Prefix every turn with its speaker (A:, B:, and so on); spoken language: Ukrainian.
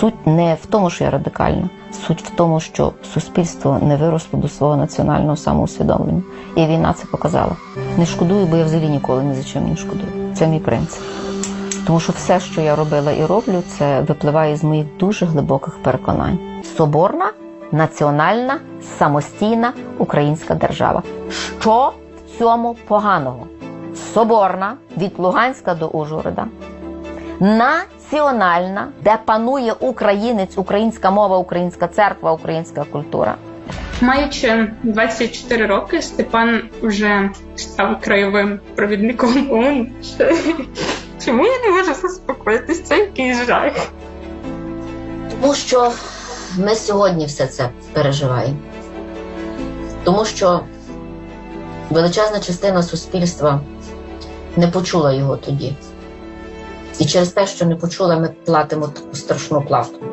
A: Суть не в тому, що я радикальна, суть в тому, що суспільство не виросло до свого національного самоусвідомлення. І війна це показала. Не шкодую, бо я взагалі ніколи ні за чим не шкодую. Це мій принцип. Тому що все, що я робила і роблю, це випливає з моїх дуже глибоких переконань. Соборна, національна, самостійна українська держава. Що в цьому поганого? Соборна від Луганська до Ужгорода. Національна, де панує українець, українська мова, українська церква, українська культура.
B: Маючи 24 роки, Степан вже став краєвим провідником ООН. Чому я не можу заспокоїтися? Це якийсь жах.
A: Тому що ми сьогодні все це переживаємо. Тому що величезна частина суспільства не почула його тоді. І через те, що не почула, ми платимо таку страшну плату.